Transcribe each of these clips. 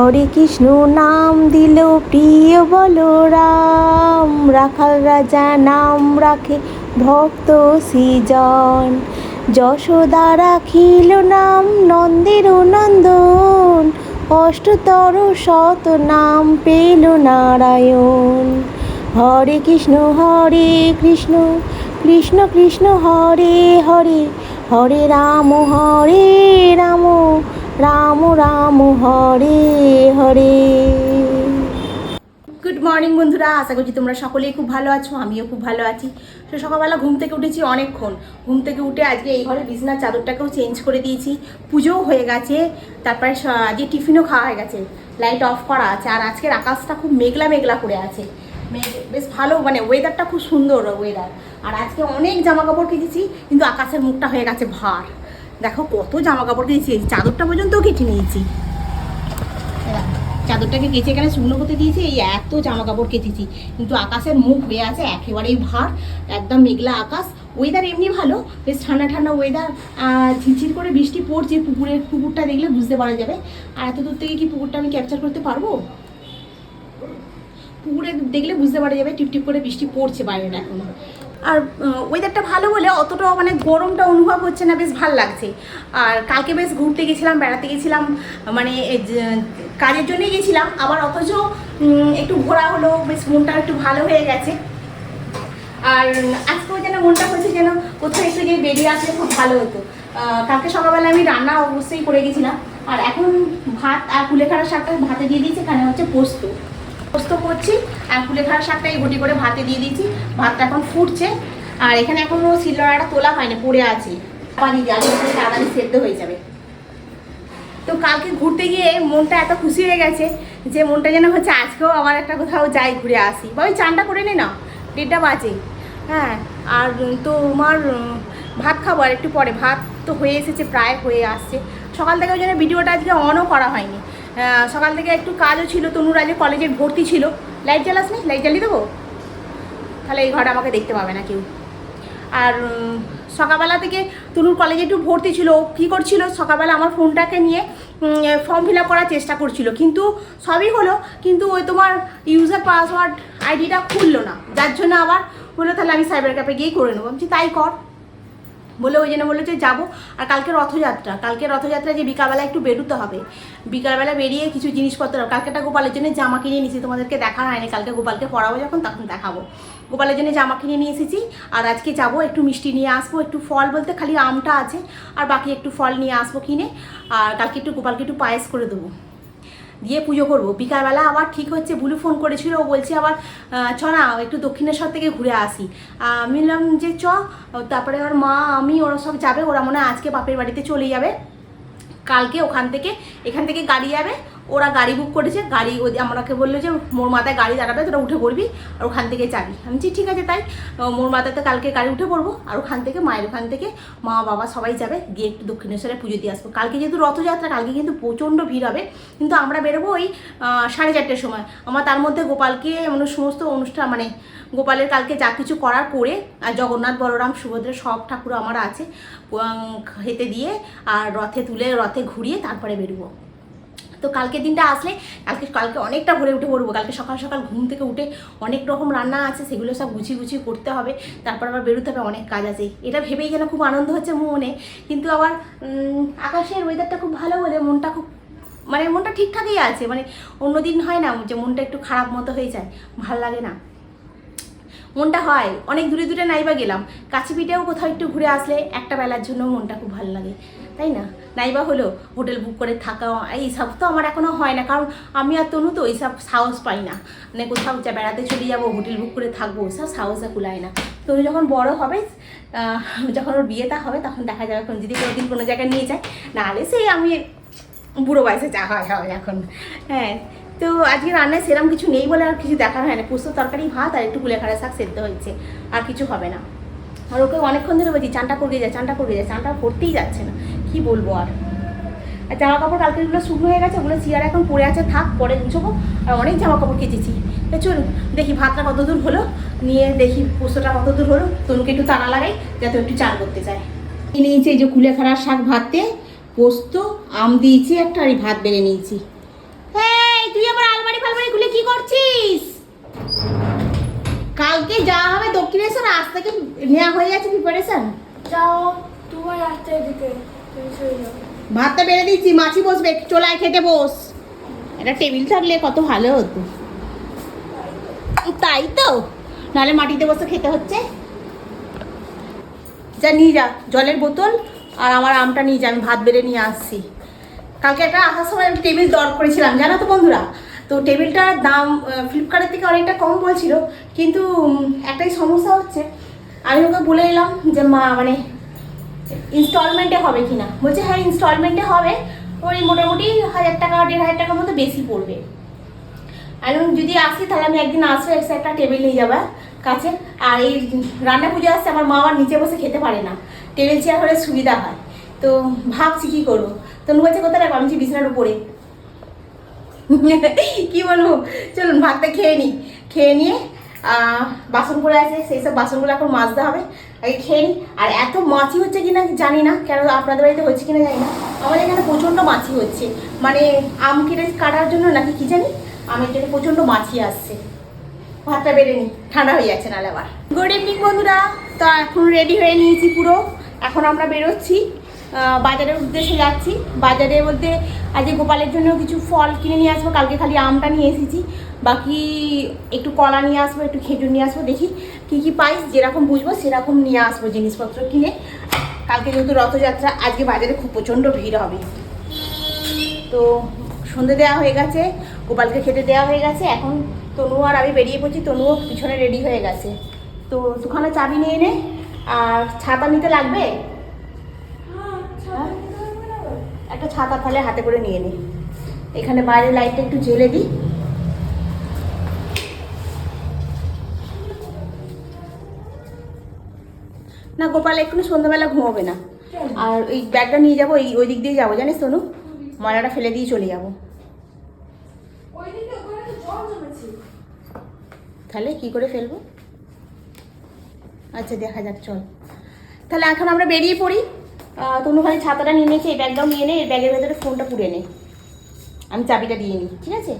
হরে কৃষ্ণ নাম দিল প্রিয় বলরাম। রাখাল রাজা নাম রাখে ভক্ত সৃজন। যশোদা রাখিল নাম নন্দের নন্দন। অষ্টতর শত নাম পেল নারায়ণ। হরে কৃষ্ণ হরে কৃষ্ণ কৃষ্ণ কৃষ্ণ, হরে হরে। হরে রাম হরে রাম। রাম রাম, হরে হরে। গুড মর্নিং বন্ধুরা, আশা করছি তোমরা সকলেই খুব ভালো আছো, আমিও খুব ভালো আছি। তো সকালবেলা ঘুম থেকে উঠেছি অনেকক্ষণ। ঘুম থেকে উঠে আজকে এই ঘরে বিছনার চাদরটাকেও চেঞ্জ করে দিয়েছি। পুজোও হয়ে গেছে, তারপরে আজকে টিফিনও খাওয়া হয়ে গেছে। লাইট অফ করা আছে, আর আজকের আকাশটা খুব মেঘলা মেঘলা করে আছে। বেশ ভালো মানে ওয়েদারটা খুব সুন্দর ওয়েদার আর আজকে অনেক জামা কাপড় কিনেছি কিন্তু আকাশের মুখটা হয়ে গেছে ভার। দেখো কত জামা কাপড় কেটেছি এই চাদরটা পর্যন্তও কেটে নিয়েছি। চাদরটাকে কেচে এখানে শুকনো করতে দিয়েছি, এই এত জামা কাপড় কেচেছি। কিন্তু আকাশের মুখ হয়ে আছে, একেবারেই ভার, একদম মেঘলা আকাশ। ওয়েদার এমনি ভালো, বেশ ঠান্ডা ঠান্ডা ওয়েদার ঝিরঝির করে বৃষ্টি পড়ছে, পুকুরের, পুকুরটা দেখলে বুঝতে পারা যাবে। আর এত দূর থেকে কি পুকুরটা আমি ক্যাপচার করতে পারব? পুকুরে দেখলে বুঝতে পারা যাবে টিপ টিপ করে বৃষ্টি পড়ছে বাইরে এখন। আর ওয়েদারটা ভালো বলে অতটাও মানে গরমটা অনুভব হচ্ছে না, বেশ ভালো লাগছে। আর কালকে বেশ ঘুরতে গেছিলাম, বেড়াতে গেছিলাম মানে কাজের জন্যই গেছিলাম, আবার অথচ একটু ঘোরা হলো, বেশ মনটা একটু ভালো হয়ে গেছে। আর আজকেও যেন মনটা হচ্ছে যেন কোথাও একটু যে বেরিয়ে আসলে খুব ভালো হতো। কালকে সকালবেলা আমি রান্না অবশ্যই করে গেছিলাম। আর এখন ভাত আর কুলেখাড়া শাকটা ভাতে দিয়ে দিয়েছি, এখানে হচ্ছে পোস্ত। পোস্ত করছি, আর কুলেখাড়া শাকটা এই গুটি করে ভাতে দিয়ে দিয়েছি। ভাতটা এখন ফুটছে, আর এখানে এখনও শিলনোড়াটা তোলা হয়নি, পড়ে আছে। পানি আলু তাড়াতাড়ি সেদ্ধ হয়ে যাবে। তো কালকে ঘুরতে গিয়ে মনটা এত খুশি হয়ে গেছে যে মনটা যেন হচ্ছে আজকেও আবার একটা কোথাও যাই ঘুরে আসি। বা ওই চানটা করে নে না দেড়টা বাজে। হ্যাঁ আর তো আমার ভাত খাব আর একটু পরে। ভাত তো হয়ে এসেছে, প্রায় হয়ে আসছে। সকাল থেকে ওই জন্য ভিডিওটা আজকে অনও করা হয়নি। সকাল থেকে একটু কাজও ছিল তনুর আজকে কলেজের ভর্তি ছিল। লাইট জ্বালাস নি লাইট জ্বালিয়ে দেবো? তাহলে এই ঘরে আমাকে দেখতে পাবে না কেউ। আর সকালবেলা থেকে তনুর কলেজে একটু ভর্তি ছিল কী করছিল? সকালবেলা আমার ফোনটাকে নিয়ে ফর্ম ফিল করার চেষ্টা করছিল। কিন্তু সবই হলো কিন্তু ওই তোমার ইউজার পাসওয়ার্ড আইডিটা খুললো না। যার জন্য আবার বলল তাহলে আমি সাইবার ক্যাফে গিয়েই করে নেব। বলছি, তাই কর। বলে ওই জন্য বলল যে যাব। আর কালকে রথযাত্রা। কালকে রথযাত্রা যে বিকালবেলা একটু বেরোতে হবে। বিকালবেলা বেরিয়ে কিছু জিনিসপত্র কালকেটা গোপালের জন্য জামা কিনে নিয়েছি তোমাদেরকে দেখা হয়নি। কালকে গোপালকে পড়াবো যখন, তখন দেখাবো। গোপালের জন্য জামা কিনে নিয়ে এসেছি। আর আজকে যাব একটু মিষ্টি নিয়ে আসব, একটু ফল বলতে খালি আমটা আছে। আর বাকি একটু ফল নিয়ে আসব কিনে। আর কালকে একটু গোপালকে একটু পায়েস করে দেবো। দিয়ে পুজো করব। বিকালবেলা আবার ঠিক হচ্ছে, বুলু ফোন করেছিল, ও বলছে আবার চ না, একটু দক্ষিণেশ্বর থেকে ঘুরে আসি। আমি বললাম যে চ, তারপরে ওর মা, আমি, ওরা সব যাবে, ওরা মনে হয় আজকে বাপের বাড়িতে চলে যাবে। কালকে ওখান থেকে, এখান থেকে গাড়ি যাবে ওরা গাড়ি বুক করেছে, গাড়ি ওই আমাকে বলল যে মোর মাথায় গাড়ি দাঁড়াবে, তোরা উঠে পড়বি আর ওখান থেকে যাবি। আমি বলছি, ঠিক আছে, তাই মোর মাথাতে কালকে গাড়ি উঠে পড়ব আর ওখান থেকে, মায়ের ওখান থেকে মা বাবা সবাই যাবে, গিয়ে একটু দক্ষিণেশ্বরে পুজো দিয়ে আসব। কালকে যেহেতু রথযাত্রা, কালকে কিন্তু প্রচণ্ড ভিড় হবে। কিন্তু আমরা বেরোবো ওই সাড়ে চারটের সময়। আমার তার মধ্যে গোপালকে মানে সমস্ত অনুষ্ঠান মানে গোপালের কালকে যা কিছু করার করে আর জগন্নাথ, বলরাম, সুভদ্রা সব ঠাকুর আমার আছে খেতে দিয়ে আর রথে তুলে, রথে ঘুরিয়ে তারপরে বেরোবো। তো কালকে দিনটা আসলে কালকে কালকে অনেকটা ভোরে উঠে পড়ব। কালকে সকাল সকাল ঘুম থেকে উঠে অনেক রকম রান্না আছে, সেগুলো সব গুছিয়ে গুছিয়ে করতে হবে। তারপর আবার বেরোতে হবে, অনেক কাজ আছে। এটা ভেবেই যেন খুব আনন্দ হচ্ছে মনে। কিন্তু আবার আকাশের ওয়েদারটা খুব ভালো বলে মনটা খুব মানে মনটা ঠিকঠাকই আছে। মানে অন্যদিন হয় না যে মনটা একটু খারাপ মতো হয়ে যায়, ভালো লাগে না। মনটা হয়। অনেক দূরে দূরে নাইবা গেলাম। কাছে পিঠেও কোথাও একটু ঘুরে আসলে একটা বেলার জন্য মনটা খুব ভালো লাগে। তাই না? নাইবা হলো হোটেল বুক করে থাকা এইসব তো আমার এখনও হয় না। কারণ আমি আর তনু তো এইসব সাহস পাই না। মানে কোথাও যা বেড়াতে চলে যাব, হোটেল বুক করে থাকব ওসব সাহসে কুলায় না। তনু যখন বড় হবে যখন ওর বিয়েটা হবে, তখন দেখা যাবে এখন যদি কোনোদিন কোনো জায়গায় নিয়ে যায়। নাহলে সেই আমি বুড়ো বয়সে যা হয় হয় এখন। হ্যাঁ তো আজকে রান্নায় সেরকম কিছু নেই বলে আর কিছু দেখার হয় না। পোস্ত, তরকারি, ভাত আর একটু কুলেখাড়া শাক সেদ্ধ হয়েছে। আর কিছু হবে না। আর ওকে অনেকক্ষণ ধরে বলছি, চানটা পড়ে যায় চানটা পড়ে যায় চানটা পড়তেই যাচ্ছে না। কি বলব আর? আর জামা কাপড় কালকেগুলো শুকনো হয়ে গেছে, ওগুলো চেয়ার এখন পড়ে আছে, থাক, পরে গুছবো। আর অনেক জামা কাপড় কেচেছি। তা চল দেখি ভাতটা কত দূর হলো, নিয়ে দেখি পোস্তটা কত দূর হলো। তনুকে একটু টানা লাগাই, যাতে একটু চান করতে চায়। নিয়েছি এই যে কুলেখাড়ার শাক ভাতে, পোস্ত, আম দিয়েছি, একটা আর ভাত বেড়ে নিয়েছি। হ্যাঁ আলমারি ফালমারি খুলে কি করছিস? কালকে যা হবে দক্ষিণেশ্বর, আজ থেকে নেওয়া হয়ে গেছে প্রিপারেশন যাও তোমার দিকে ভাতটা বেড়ে দিচ্ছি, মাছি বসবে চোলায় খেতে বস। একটা টেবিল থাকলে কত ভালো হতো। তাই তো, নাহলে মাটিতে বসে খেতে হচ্ছে। যা, নিয়ে যা, জলের বোতল আর আমার আমটা নিয়ে যা, আমি ভাত বেড়ে নিয়ে আসছি। কালকে একটা আসার সময় আমি টেবিল দর করেছিলাম, জানো তো বন্ধুরা? তো টেবিলটার দাম ফ্লিপকার্টের থেকে অনেকটা কম বলছিল, কিন্তু একটাই সমস্যা হচ্ছে। আমি ওকে বলে এলাম যে, মা মানে ইনস্টলমেন্টে হবে কিনা? বলছে হ্যাঁ ইনস্টলমেন্টে হবে। ওই মোটামুটি হাজার টাকা দেড় হাজার টাকার মতো বেশি পড়বে। বললাম, যদি আসি তাহলে আমি একদিন আসব এসে একটা টেবিল নিয়ে যাবা কাছে। আর এই রান্না পুজো আসছে আমার মা আবার নিচে বসে খেতে পারে না। টেবিল চেয়ার হলে সুবিধা হয়। তো ভাবছি কী করব? তো বলছে কোথায় রাখব আমি বিছানার উপরে। কি বলব? চলুন ভাতটা খেয়ে নিই। খেয়ে নিয়ে বাসন আছে সেই সব বাসনগুলো এখন মাজতে হবে। খেয়ে নিই আর এত মাছি হচ্ছে কিনা জানি না, কেন আপনাদের বাড়িতে হচ্ছে কিনা জানি না। আমাদের এখানে প্রচণ্ড মাছি হচ্ছে। মানে আম কেটে কাটার জন্য নাকি কি জানি? আমের জন্য প্রচণ্ড মাছি আসছে। ভাতটা বেড়ে নিই, ঠান্ডা হয়ে যাচ্ছে নাহলে আবার। গুড ইভিনিং বন্ধুরা। তো এখন রেডি হয়ে নিয়েছি পুরো। এখন আমরা বেরোচ্ছি। বাজারের উদ্দেশ্যে যাচ্ছি। বাজারে বলতে আজকে গোপালের জন্য কিছু ফল কিনে নিয়ে আসব। কালকে খালি আমটা নিয়ে এসেছি। বাকি একটু কলা নিয়ে আসব একটু খেজুর নিয়ে আসব দেখি কী কী পাই যেরকম বুঝব সেরকম নিয়ে আসব জিনিসপত্র কিনে। কালকে যেহেতু রথযাত্রা আজকে বাজারে খুব প্রচণ্ড ভিড় হবে। তো সন্ধে দেওয়া হয়ে গেছে গোপালকে খেতে দেওয়া হয়ে গেছে এখন তনু আর আমি বেরিয়ে পড়ছি তনুও পিছনে রেডি হয়ে গেছে। তো দুখানা চাবি নিয়ে নে আর ছাতা নিতে লাগবে? হ্যাঁ আবার? একটা ছাতা তাহলে হাতে করে নিয়ে নে। এখানে বাইরে লাইটটা একটু জ্বেলে দিই। না গোপাল এক্ষুনি সন্ধ্যাবেলা ঘুমোবে না। আর ওই ব্যাগটা নিয়ে যাব এই ওই দিক দিয়ে যাব জানিস তনু? ময়লাটা ফেলে দিয়ে চলে যাব। ওইদিকে ওখানে তো জল জমেছে। তাহলে কি করে ফেলব? আচ্ছা দেখা যাক চল। তাহলে এখন আমরা বেরিয়ে পড়ি। তনু খালি ছাতাটা নিয়ে নিয়েছে এই ব্যাগটাও নিয়ে নে এই ব্যাগের ভেতরে ফোনটা পুড়ে নে। আমি চাবিটা দিয়ে নিই ঠিক আছে?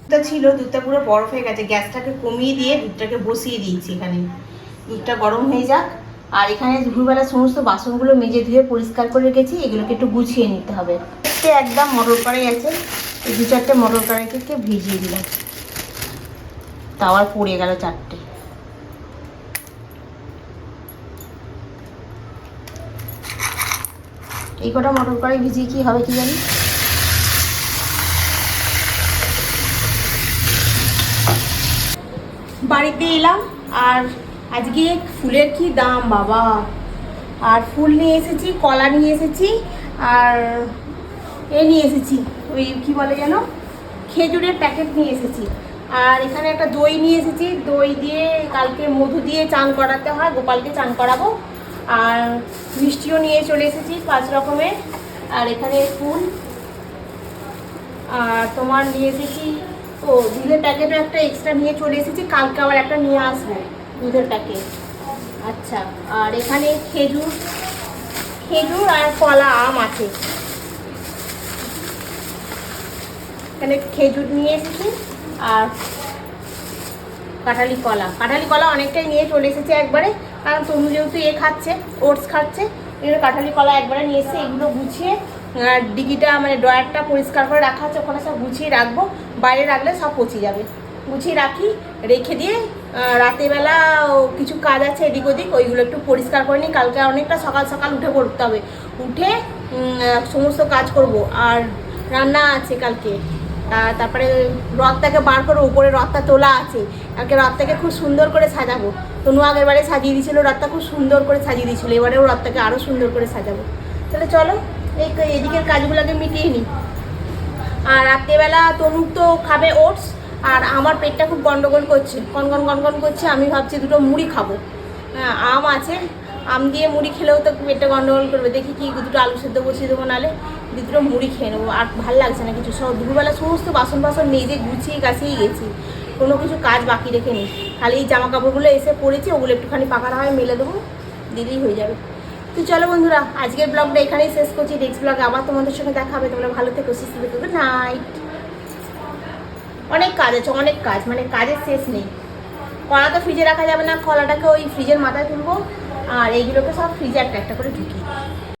দুধটা ছিল দুধটা পুরো বরফ হয়ে গেছে গ্যাসটাকে কমিয়ে দিয়ে দুধটাকে বসিয়ে দিয়েছি এখানে। দুধটা গরম হয়ে যাক। আর এখানে দুপুরবেলা সমস্ত বাসনগুলো মেজে ধুয়ে পরিষ্কার করে রেখেছি, এগুলোকে একটু গুছিয়ে নিতে হবে। একদম মটর কড়াই আছে, এই দু চারটে মটর কড়াইকে ভিজিয়ে দিলাম। তাওয়ার পড়ে গেল চারটে। এই কটা মটর কড়াই ভিজিয়ে কি হবে কি জানি? বাড়িতে এলাম আর আজকে ফুলের কি দাম বাবা? আর ফুল নিয়ে এসেছি, কলা নিয়ে এসেছি, আর এ নিয়ে এসেছি, ওই কি বলে যেন? খেজুরের প্যাকেট নিয়ে এসেছি। আর এখানে একটা দই নিয়ে এসেছি, দই দিয়ে কালকে মধু দিয়ে চান করাতে হয়, গোপালকে চান করাবো। আর মিষ্টিও নিয়ে চলে এসেছি, পাঁচ রকমের। আর এখানে ফুল। আর তোমার নিয়ে এসেছি, ও দুধের প্যাকেটও একটা এক্সট্রা নিয়ে চলে এসেছি, কালকে আবার একটা নিয়ে আসব। প্যাকেট আচ্ছা আর এখানে খেজুর খেজুর আর কলা আম আছে। এখানে খেজুর নিয়ে এসেছি, আর কাঁঠালি কলা। কাঁঠালি কলা অনেকটাই নিয়ে চলে এসেছে একবারে, কারণ তনু যেহেতু এ খাচ্ছে, ওটস খাচ্ছে এগুলো কাঁঠালি কলা একবারে নিয়ে এসে এগুলো গুছিয়ে, আর ডিগিটা মানে ড্রয়ারটা পরিষ্কার করে রাখা আছে, ওখানে সব গুছিয়ে রাখব। বাইরে রাখলে সব পচে যাবে। গুছিয়ে রাখি, রেখে দিয়ে আহ, রাতেরবেলা কিছু কাজ আছে এদিক ওদিক ওইগুলো একটু পরিষ্কার করে নিই। কালকে অনেকটা সকাল সকাল উঠে পড়তে হবে। উঠে সমস্ত কাজ করব। আর রান্না আছে কালকে। তারপরে রথটাকে বার করে উপরে রথটা তোলা আছে। কালকে রথটাকে খুব সুন্দর করে সাজাবো। তনু আগের বারে সাজিয়ে দিয়েছিলো রথটা খুব সুন্দর করে সাজিয়ে দিয়েছিল। এবারেও রথটাকে আরও সুন্দর করে সাজাবো। তাহলে চলো এই এদিকের কাজগুলোকে মিটিয়ে নিই। আর রাত্রেবেলা তনুক তো খাবে ওটস। আর আমার পেটটা খুব গন্ডগোল করছে কনকন কনকন করছে, আমি ভাবছি দুটো মুড়ি খাব। হ্যাঁ আম আছে, আম দিয়ে মুড়ি খেলেও তো পেটটা গন্ডগোল করবে। দেখি কি দুটো আলু সেদ্ধ বসিয়ে দেবো দিয়ে দুটো মুড়ি খেয়ে নেব। আর ভালো লাগছে না কিছু। সব দুপুরবেলা সমস্ত বাসন বাসন মেজে গুছিয়ে গাছিয়েই গেছি। কোনো কিছু কাজ বাকি রেখে নিই খালি এই জামা কাপড়গুলো এসে পড়েছে ওগুলো একটুখানি পাকা হয় মেলে দেবো, দিলেই হয়ে যাবে। তো চলো বন্ধুরা, আজকের ব্লগটা এখানেই শেষ করছি। নেক্সট ব্লগে আবার তোমাদের সঙ্গে দেখা হবে। তোমরা ভালো থেকো, সুস্থ থেকো। গুড নাইট অনেক কাজ আছে, অনেক কাজ মানে কাজের শেষ নেই। কলা তো ফ্রিজে রাখা যাবে না, কলাটাকে ওই ফ্রিজের মাথায় তুলবো, আর এইগুলোকে সব ফ্রিজে একটা একটা করে ঢুকি